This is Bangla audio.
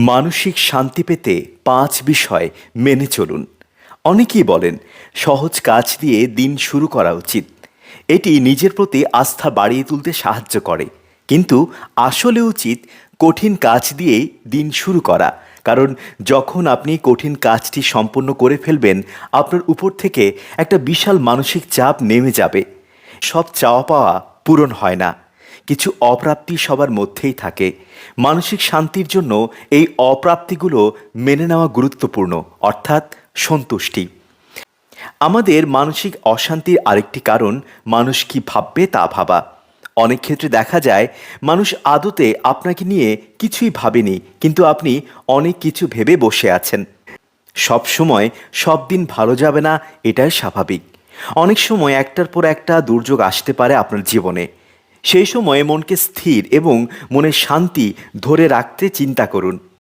মানসিক শান্তি পেতে পাঁচ বিষয় মেনে চলুন। অনেকেই বলেন, সহজ কাজ দিয়ে দিন শুরু করা উচিত। এটি নিজের প্রতি আস্থা বাড়িয়ে তুলতে সাহায্য করে। কিন্তু আসলে উচিত কঠিন কাজ দিয়েই দিন শুরু করা। কারণ যখন আপনি কঠিন কাজটি সম্পূর্ণ করে ফেলবেন, আপনার উপর থেকে একটা বিশাল মানসিক চাপ নেমে যাবে। সব চাওয়া পাওয়া পূরণ হয় না। কিছু অপ্রাপ্তি সবার মধ্যেই থাকে। মানসিক শান্তির জন্য এই অপ্রাপ্তিগুলো মেনে নেওয়া গুরুত্বপূর্ণ, অর্থাৎ সন্তুষ্টি। আমাদের মানসিক অশান্তির আরেকটি কারণ মানুষ কি ভাববে তা ভাবা। অনেক ক্ষেত্রে দেখা যায়, মানুষ আদতে আপনাকে নিয়ে কিছুই ভাবেনি, কিন্তু আপনি অনেক কিছু ভেবে বসে আছেন। সব সময় সব দিন ভালো যাবে না, এটাই স্বাভাবিক। অনেক সময় একটার পর একটা দুর্যোগ আসতে পারে আপনার জীবনে। সেই সময়ে মনকে স্থির এবং মনের শান্তি ধরে রাখতে চিন্তা করুন।